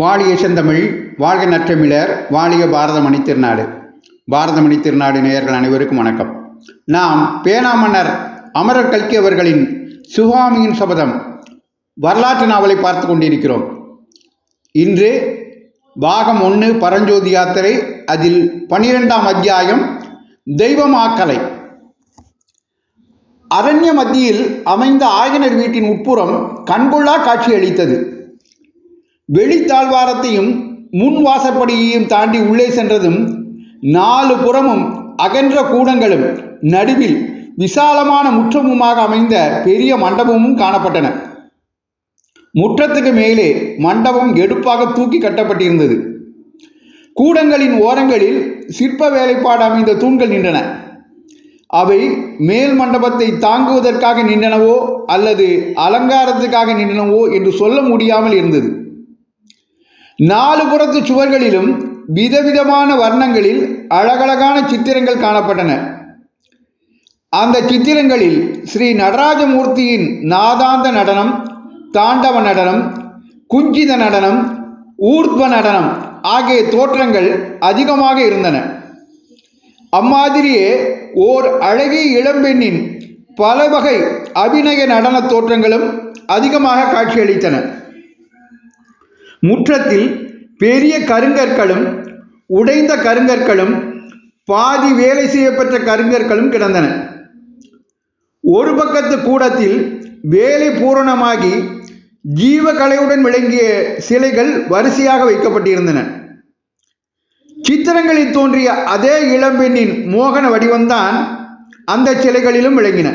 வாழிய செந்தமிழ் வாழ்க நற்றமிழர் வாழிய பாரதமணி திருநாடு. பாரதமணி திருநாடு நேயர்கள் அனைவருக்கும் வணக்கம். நாம் பேனா மன்னர் அமரர் கல்கி அவர்களின் சுகாமியின் சபதம் வரலாற்று நாவலை பார்த்து கொண்டிருக்கிறோம். இன்று பாகம் ஒன்று பரஞ்சோதி யாத்திரை அதில் பனிரெண்டாம் அத்தியாயம் தெய்வமாக்கலை அரண்ய மத்தியில் அமைந்த ஆயனர் வீட்டின் உட்புறம் கண்கொள்ளா காட்சி அளித்தது. வெளித்தாழ்வாரத்தையும் முன் வாசற்படியையும் தாண்டி உள்ளே சென்றதும் நாலு புறமும் அகன்ற கூடங்களும் நடுவில் விசாலமான முற்றமுமாக அமைந்த பெரிய மண்டபமும் காணப்பட்டன. முற்றத்துக்கு மேலே மண்டபம் எடுப்பாக தூக்கி கட்டப்பட்டிருந்தது. கூடங்களின் ஓரங்களில் சிற்ப வேலைப்பாடு அமைந்த தூண்கள் நின்றன. அவை மேல் மண்டபத்தை தாங்குவதற்காக நின்றனவோ அல்லது அலங்காரத்துக்காக நின்றனவோ என்று சொல்ல முடியாமல் இருந்தது. நாலு புறத்து சுவர்களிலும் விதவிதமான வர்ணங்களில் அழகழகான சித்திரங்கள் காணப்பட்டன. அந்த சித்திரங்களில் ஸ்ரீ நடராஜமூர்த்தியின் நாதாந்த நடனம் தாண்டவ நடனம் குஞ்சித நடனம் ஊர்த்வ நடனம் ஆகிய தோற்றங்கள் அதிகமாக இருந்தன. அம்மாதிரியே ஓர் அழகிய இளம்பெண்ணின் பல வகை அபிநய நடன தோற்றங்களும் அதிகமாக காட்சியளித்தன. முற்றத்தில் பெரிய கருங்கற்களும் உடைந்த கருங்கற்களும் பாதி வேலை செய்யப்பட்ட கருங்கற்களும் கிடந்தன. ஒரு பக்கத்து கூடத்தில் வேலை பூரணமாகி ஜீவகலையுடன் விளங்கிய சிலைகள் வரிசையாக வைக்கப்பட்டிருந்தன. சித்திரங்களில் தோன்றிய அதே இளம்பெண்ணின் மோகன வடிவம்தான் அந்த சிலைகளிலும் விளங்கின.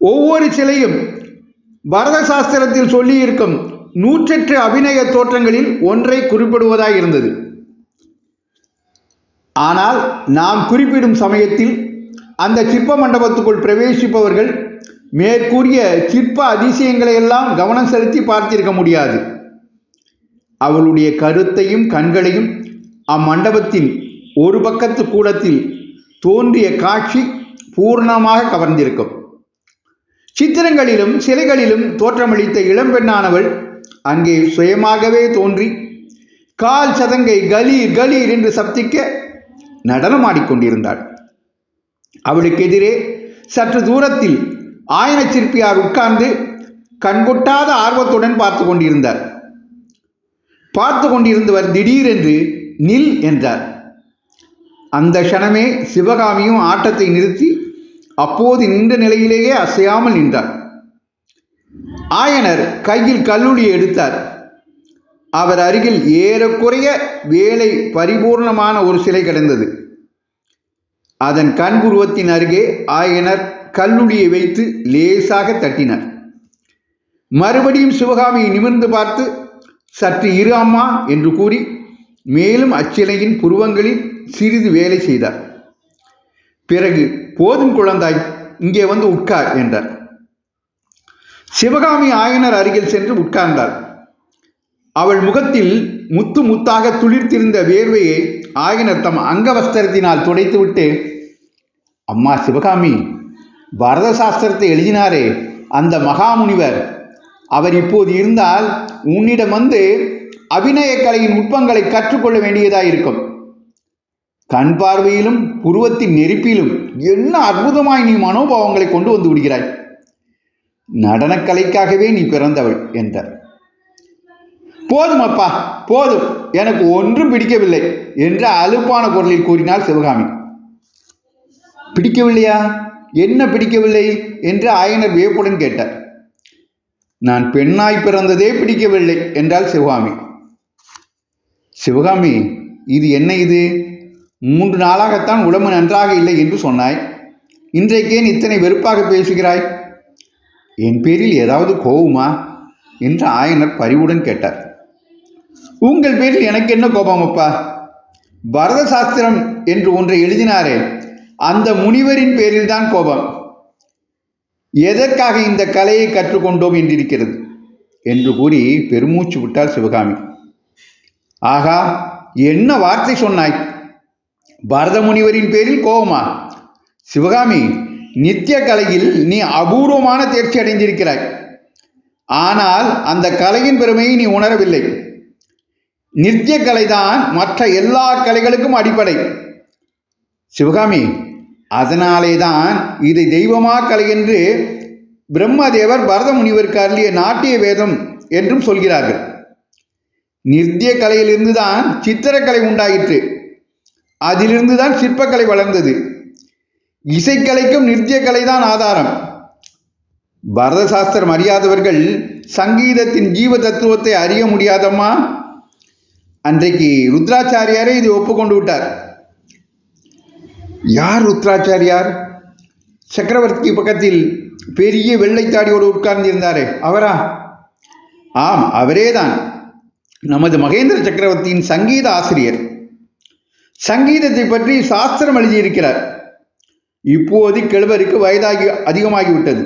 ஒவ்வொரு சிலையும் பரத சாஸ்திரத்தில் சொல்லியிருக்கும் நூற்றெட்டு அபிநய தோற்றங்களில் ஒன்றை குறிப்பிடுவதாய் இருந்தது. ஆனால் நாம் குறிப்பிடும் சமயத்தில் அந்த சிற்ப மண்டபத்துக்குள் பிரவேசிப்பவர்கள் மேற்கூறிய சிற்ப அதிசயங்களை எல்லாம் கவனம் செலுத்தி பார்த்திருக்க முடியாது. அவளுடைய கருத்தையும் கண்களையும் அம்மண்டபத்தின் ஒரு பக்கத்து கூடத்தில் தோன்றிய காட்சி பூர்ணமாக கவர்ந்திருக்கும். சித்திரங்களிலும் சிலைகளிலும் தோற்றமளித்த இளம்பெண்ணானவள் அங்கே சுயமாகவே தோன்றி கால் சதங்கை கலீர் கலீர் என்று சப்திக்க நடனமாடிக்கொண்டிருந்தாள் அவளுக்கு எதிரே சற்று தூரத்தில் ஆயன சிற்பியார் உட்கார்ந்து கண்கொட்டாத ஆர்வத்துடன் பார்த்து கொண்டிருந்தார். பார்த்து கொண்டிருந்தவர் திடீரென்று நில் என்றார். அந்த க்ஷணமே சிவகாமியும் ஆட்டத்தை நிறுத்தி அப்போது நின்ற நிலையிலேயே அசையாமல் நின்றார். ஆயனர் கையில் கல்லூலியை எடுத்தார். அவர் அருகில் ஏறக்குறைய வேலை பரிபூர்ணமான ஒரு சிலை கிடந்தது. அதன் கண்புருவத்தின் அருகே ஆயனர் கல்லுடியை வைத்து லேசாக தட்டினார். மறுபடியும் சிவகாமியை நிமிர்ந்து பார்த்து சற்று இரு அம்மா என்று கூறி மேலும் அச்சிலையின் புருவங்களில் சிறிது வேலை செய்தார். பிறகு போதும் குழந்தாய் இங்கே வந்து உட்கார் என்றார். சிவகாமி ஆயனர் அருகில் சென்று உட்கார்ந்தாள் அவள் முகத்தில் முத்து முத்தாக துளிர்த்திருந்த வேர்வையை ஆயனர் தம் அங்கவஸ்திரத்தினால் துடைத்துவிட்டு அம்மா சிவகாமி பரத சாஸ்திரத்தை எழுதினாரே அந்த மகாமுனிவர். அவர் இப்போது இருந்தால் உன்னிடம் வந்து அபிநய கலையின் நுட்பங்களை கற்றுக்கொள்ள வேண்டியதாயிருக்கும். கண் பார்வையிலும் புருவத்தின் நெருப்பிலும் என்ன அற்புதமாய் நீ மனோபாவங்களை கொண்டு வந்து விடுகிறாய்? நடனக்கலைக்காகவே நீ பிறந்தவள் என்றார். போதும் அப்பா போதும். எனக்கு ஒன்றும் பிடிக்கவில்லை என்று அலுப்பான குரலில் கூறினார் சிவகாமி. பிடிக்கவில்லையா? என்ன பிடிக்கவில்லை என்று ஆயனர் வியப்புடன் கேட்டார். நான் பெண்ணாய் பிறந்ததே பிடிக்கவில்லை என்றாள் சிவகாமி. சிவகாமி இது என்ன இது? மூன்று நாளாகத்தான் உடம்பு நன்றாக இல்லை என்று சொன்னாய். இன்றைக்கேன் இத்தனை வெறுப்பாக பேசுகிறாய். என் பேரில் ஏதாவது கோவுமா? என்று ஆயனர் பரிவுடன் கேட்டார். உங்கள் பேரில் எனக்கு என்ன கோபம் அப்பா? பரத சாஸ்திரம் என்று ஒன்றை எழுதினாரே அந்த முனிவரின் பேரில்தான் கோபம். எதற்காக இந்த கலையை கற்றுக்கொண்டோம் என்றிருக்கிறது? என்று கூறி பெருமூச்சு விட்டார் சிவகாமி. ஆகா என்ன வார்த்தை சொன்னாய்? பரத முனிவரின் பேரில் கோபமா? சிவகாமி நித்திய கலையில் நீ அபூர்வமான தேர்ச்சி அடைந்திருக்கிறாய். ஆனால் அந்த கலையின் பெருமையை நீ உணரவில்லை. நித்திய கலைதான் மற்ற எல்லா கலைகளுக்கும் அடிப்படை. சிவகாமி அதனாலே தான் இதை தெய்வமா கலை என்று பிரம்மதேவர் பரத முனிவருக்கு அருளிய நாட்டிய வேதம் என்றும் சொல்கிறார்கள். நித்திய கலையிலிருந்து தான் சித்திரக்கலை உண்டாயிற்று. அதிலிருந்து தான் சிற்பக்கலை வளர்ந்தது. இசைக்கலைக்கும் நித்திய தான் ஆதாரம். பரத சாஸ்திரம் அறியாதவர்கள் சங்கீதத்தின் ஜீவ தத்துவத்தை அறிய முடியாதம்மா? அன்றைக்கு ருத்ராச்சாரியாரே இது ஒப்புக்கொண்டு விட்டார். யார் ருத்ராச்சாரியார்? சக்கரவர்த்தி பக்கத்தில் பெரிய வெள்ளைத்தாடியோடு உட்கார்ந்திருந்தாரே அவரா? ஆம் அவரேதான். நமது மகேந்திர சக்கரவர்த்தியின் சங்கீத ஆசிரியர். சங்கீதத்தை பற்றி சாஸ்திரம் எழுதியிருக்கிறார். இப்போது கிழவருக்கு வயதாகி அதிகமாகிவிட்டது.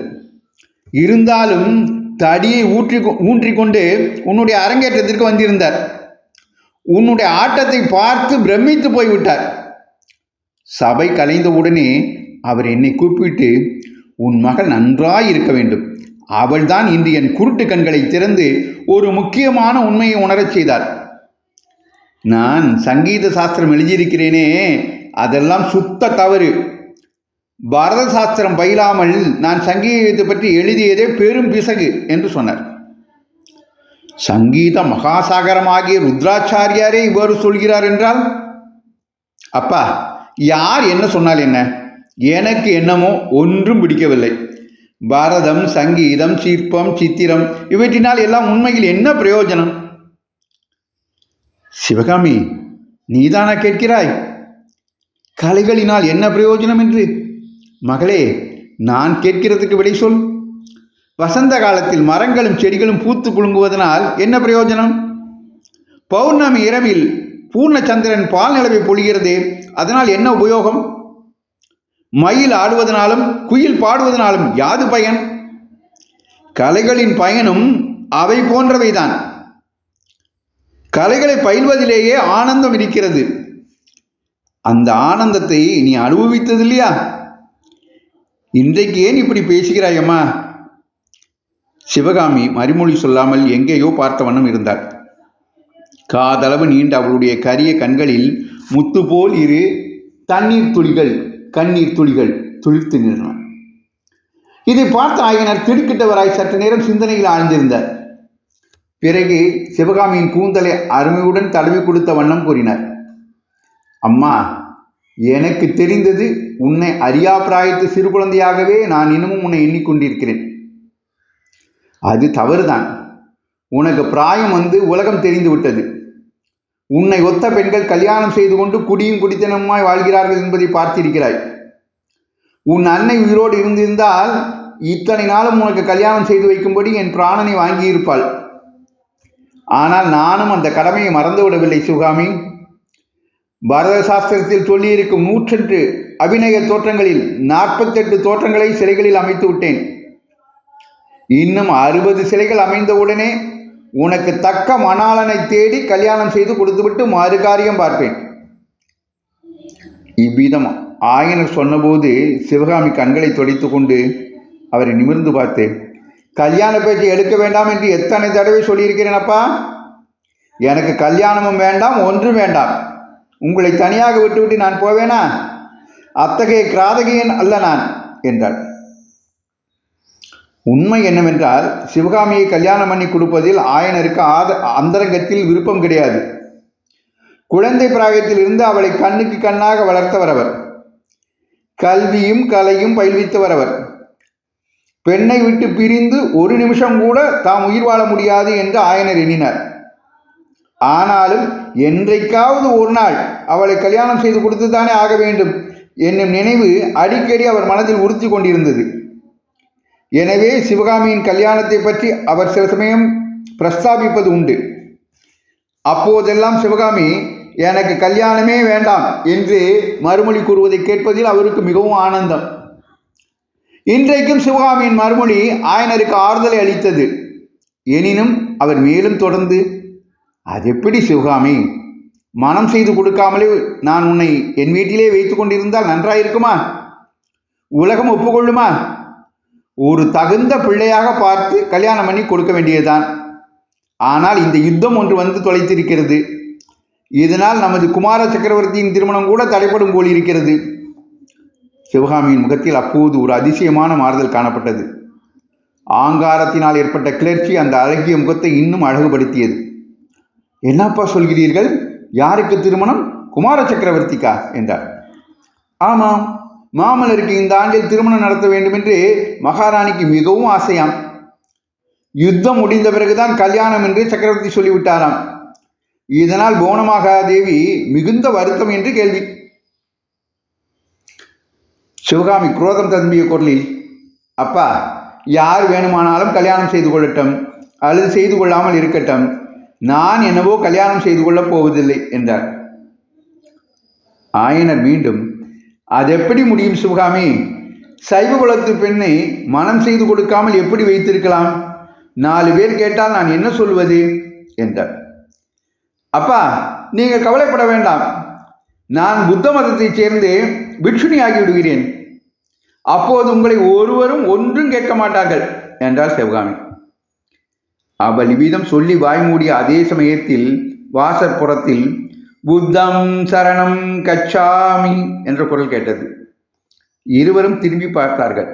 இருந்தாலும் தடியை ஊற்றி ஊன்றிக்கொண்டு உன்னுடைய அரங்கேற்றத்திற்கு வந்திருந்தார். உன்னுடைய ஆட்டத்தை பார்த்து பிரமித்து போய்விட்டார். சபை கலைந்தவுடனே அவர் என்னை கூப்பிட்டு உன் மகள் நன்றாய் இருக்க வேண்டும். அவள்தான் இன்று என் குருட்டு கண்களை திறந்து ஒரு முக்கியமான உண்மையை உணரச் செய்தார் நான் சங்கீத சாஸ்திரம் எழுதியிருக்கிறேனே அதெல்லாம் சுத்த தவறு. பாரத சாஸ்திரம் பயிலாமல் நான் சங்கீதத்தை பற்றி எழுதியதே பெரும் பிசகு என்று சொன்னார். சங்கீத மகாசாகரமாகிய ருத்ராச்சாரியாரே இவ்வாறு சொல்கிறார் என்றால் அப்பா யார் என்ன சொன்னால் என்ன? எனக்கு என்னமோ ஒன்றும் பிடிக்கவில்லை. பாரதம் சங்கீதம் சிற்பம் சித்திரம் இவற்றினால் எல்லாம் உண்மையில் என்ன பிரயோஜனம்? சிவகாமி நீதானா கேட்கிறாய்? கலைகளினால் என்ன பிரயோஜனம் என்று மகளே நான் கேட்கிறதுக்கு விடை சொல். வசந்த காலத்தில் மரங்களும் செடிகளும் பூத்து குலுங்குவதனால் என்ன பிரயோஜனம்? பௌர்ணமி இரவில் பூர்ணச்சந்திரன் பால் நிலவை பொழிகிறதே அதனால் என்ன உபயோகம்? மயில் ஆடுவதனாலும் குயில் பாடுவதனாலும் யாது பயன்? கலைகளின் பயனும் அவை போன்றவைதான். கலைகளை பயில்வதிலேயே ஆனந்தம் இருக்கிறது. அந்த ஆனந்தத்தை நீ அனுபவித்தது இல்லையா இன்றைக்கு ஏன் இப்படி பேசுகிறாயம்மா சிவகாமி மறுமொழி சொல்லாமல் எங்கேயோ பார்த்த வண்ணம் இருந்தார் காதளவு நீண்ட அவளுடைய கரிய கண்களில் முத்து போல் இரு தண்ணீர் துளிகள் கண்ணீர் துளிகள் துளிர்த்து நின்றன. இதை பார்த்த ஆயனர் திடுக்கிட்டவராய் சற்று நேரம் சிந்தனையில் ஆழ்ந்திருந்தார். பிறகு சிவகாமியின் கூந்தலை அருமையுடன் தடவி கொடுத்த வண்ணம் கூறினார். அம்மா எனக்கு தெரிந்தது உன்னை அறியா பிராயத்து சிறு குழந்தையாகவே நான் இன்னமும் உன்னை எண்ணிக்கொண்டிருக்கிறேன். அது தவறுதான். உனக்கு பிராயம் வந்து உலகம் தெரிந்து விட்டது உன்னை ஒத்த பெண்கள் கல்யாணம் செய்து கொண்டு குடியும் குடித்தனமாய் வாழ்கிறார்கள் என்பதை பார்த்திருக்கிறாய். உன் அன்னை உயிரோடு இருந்திருந்தால் இத்தனை நாளும் உனக்கு கல்யாணம் செய்து வைக்கும்படி என் பிராணனை வாங்கியிருப்பாள். ஆனால் நானும் அந்த கடமையை மறந்துவிடவில்லை சிவகாமி பாரத சாஸ்திரத்தில் சொல்லியிருக்கும் நூற்றெட்டு அபிநய தோற்றங்களில் நாற்பத்தெட்டு தோற்றங்களை சிலைகளில் அமைத்து விட்டேன். இன்னும் அறுபது சிலைகள் அமைந்தவுடனே உனக்கு தக்க மணாளனை தேடி கல்யாணம் செய்து கொடுத்துவிட்டு மறு காரியம் பார்ப்பேன். இவ்விதம் ஆயனர் சொன்னபோது சிவகாமி கண்களை தொடைத்து கொண்டு அவரை நிமிர்ந்து பார்த்து கல்யாண பேச்சை எடுக்க வேண்டாம் என்று எத்தனை தடவை சொல்லியிருக்கிறேனப்பா எனக்கு கல்யாணமும் வேண்டாம் ஒன்றும் வேண்டாம். உங்களை தனியாக விட்டுவிட்டு நான் போவேனா? அத்தகைய கிராதகியன் அல்ல நான் என்றாள். உண்மை என்னவென்றால் சிவகாமியை கல்யாணம் பண்ணி கொடுப்பதில் ஆயனருக்கு ஆத அந்தரங்கத்தில் விருப்பம் கிடையாது. குழந்தை பிராயத்தில் இருந்து அவளை கண்ணுக்கு கண்ணாக வளர்த்தவர் அவர் கல்வியும் கலையும் பயில்வித்தவர் அவர் பெண்ணை விட்டு பிரிந்து ஒரு நிமிஷம் கூட தாம் உயிர் வாழ முடியாது என்று ஆயனர் எண்ணினார். ஆனாலும் என்றைக்காவது ஒரு நாள் அவளை கல்யாணம் செய்து கொடுத்துதானே ஆக வேண்டும். என்னும் நினைவு அடிக்கடி அவர் மனதில் உறுத்தி கொண்டிருந்தது. எனவே சிவகாமியின் கல்யாணத்தை பற்றி அவர் சில சமயம் பிரஸ்தாபிப்பது உண்டு. அப்போதெல்லாம் சிவகாமி எனக்கு கல்யாணமே வேண்டாம் என்று மறுமொழி கூறுவதை கேட்பதில் அவருக்கு மிகவும் ஆனந்தம். இன்றைக்கும் சிவகாமியின் மறுமொழி ஆயனருக்கு ஆறுதலை அளித்தது. எனினும் அவர் மேலும் தொடர்ந்து அது எப்படி சிவகாமி? மனம் செய்து கொடுக்காமலே நான் உன்னை என் வீட்டிலே வைத்து கொண்டிருந்தால் நன்றாயிருக்குமா? உலகம் ஒப்புக்கொள்ளுமா? ஒரு தகுந்த பிள்ளையாக பார்த்து கல்யாணம் பண்ணி கொடுக்க வேண்டியதுதான். ஆனால் இந்த யுத்தம் ஒன்று வந்து தொலைத்திருக்கிறது. இதனால் நமது குமார சக்கரவர்த்தியின் திருமணம் கூட தடைப்படும் போல் இருக்கிறது. சிவகாமியின் முகத்தில் அப்போது ஒரு அதிசயமான மாறுதல் காணப்பட்டது. ஆங்காரத்தினால் ஏற்பட்ட கிளர்ச்சி அந்த அழகிய முகத்தை இன்னும் அழகுபடுத்தியது. என்னப்பா சொல்கிறீர்கள்? யாருக்கு திருமணம்? குமார சக்கரவர்த்திக்கா என்றார். ஆமாம் மாமல்லருக்கு இந்த ஆண்டில் திருமணம் நடத்த வேண்டும் என்று மகாராணிக்கு மிகவும் ஆசையாம். யுத்தம் முடிந்த பிறகுதான் கல்யாணம் என்று சக்கரவர்த்தி சொல்லிவிட்டாராம். இதனால் புவனமகாதேவி மிகுந்த வருத்தம் என்று கேள்வி. சிவகாமி குரோதம் தம்பிய குரலில் அப்பா யார் வேணுமானாலும் கல்யாணம் செய்து கொள்ளட்டும் அல்லது செய்து கொள்ளாமல் இருக்கட்டும். நான் என்னவோ கல்யாணம் செய்து கொள்ளப் போவதில்லை என்றார். ஆயனர் மீண்டும் அது எப்படி முடியும் சிவகாமி சைவ குலத்து பெண்ணை மனம் செய்து கொடுக்காமல் எப்படி வைத்திருக்கலாம்? நாலு பேர் கேட்டால் நான் என்ன சொல்வது? என்றார். அப்பா நீங்கள் கவலைப்பட வேண்டாம். நான் புத்த மதத்தைச் சேர்ந்து பிக்ஷுனி ஆகிவிடுகிறேன் அப்போது உங்களை ஒருவரும் ஒன்றும் கேட்க மாட்டார்கள் என்றார் சிவகாமி அவள் இவ்விதம் சொல்லி வாய்மூடிய அதே சமயத்தில் வாசற்புறத்தில் புத்தம் சரணம் கச்சாமி என்ற குரல் கேட்டது. இருவரும் திரும்பி பார்த்தார்கள்.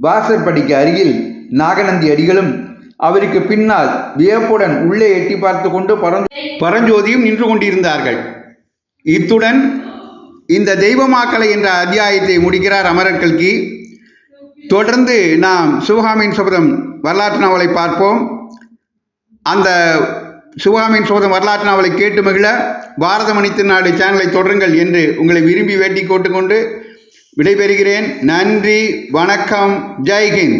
வாசற்படிக்கு அருகில் நாகநந்தி அடிகளும் அவருக்கு பின்னால் வியப்புடன் உள்ளே எட்டி பார்த்து கொண்டு பரஞ்சோ பரஞ்சோதியும் நின்று கொண்டிருந்தார்கள். இத்துடன் இந்த தெய்வமாக்கலை என்ற அத்தியாயத்தை முடிக்கிறார் அமரர் கல்கி தொடர்ந்து நாம் சிவகாமியின் சபதம் வரலாற்று நாவலை பார்ப்போம். அந்த சிவகாமியின் சோதம் வரலாற்று நாவலை கேட்டு மகிழ பாரதமணி திருநாடு சேனலை தொடருங்கள் என்று உங்களை விரும்பி வேட்டி கோட்டுக்கொண்டு விடைபெறுகிறேன். நன்றி வணக்கம் ஜெய்ஹிந்த்